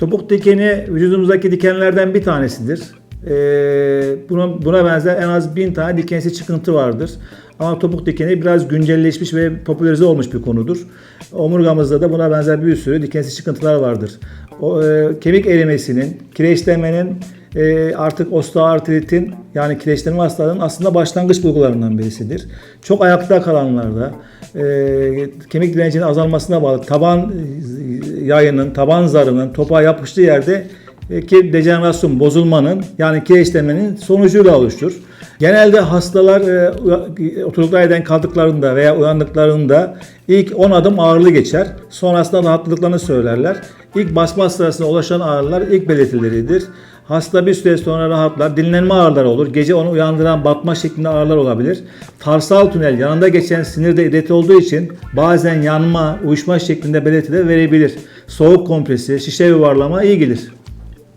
Topuk dikeni vücudumuzdaki dikenlerden bir tanesidir. Ee, buna, buna benzer en az bin tane dikensiz çıkıntı vardır. Ama topuk dikeni biraz güncelleşmiş ve popülerize olmuş bir konudur. Omurgamızda da buna benzer bir sürü dikensiz çıkıntılar vardır. O, e, kemik erimesinin, kireçlenmenin, e, artık osteoartritin yani kireçlenme hastalığının aslında başlangıç bulgularından birisidir. Çok ayakta kalanlarda e, kemik direncinin azalmasına bağlı taban yayının, taban zarının topağa yapıştığı yerde e, ki dejenerasyon, bozulmanın yani kireçlenmenin sonucuyla oluştur. Genelde hastalar e, yerden kaldıklarında veya uyandıklarında ilk 10 adım ağırlığı geçer. Sonrasında rahatladıklarını söylerler. İlk basma sırasında ulaşan ağrılar ilk belirtileridir. Hasta bir süre sonra rahatlar. Dinlenme ağrıları olur. Gece onu uyandıran batma şeklinde ağrılar olabilir. Tarsal tünel yanında geçen sinirde irite olduğu için bazen yanma, uyuşma şeklinde belirtiler verebilir. Soğuk kompresi, şişe yuvarlama iyi gelir.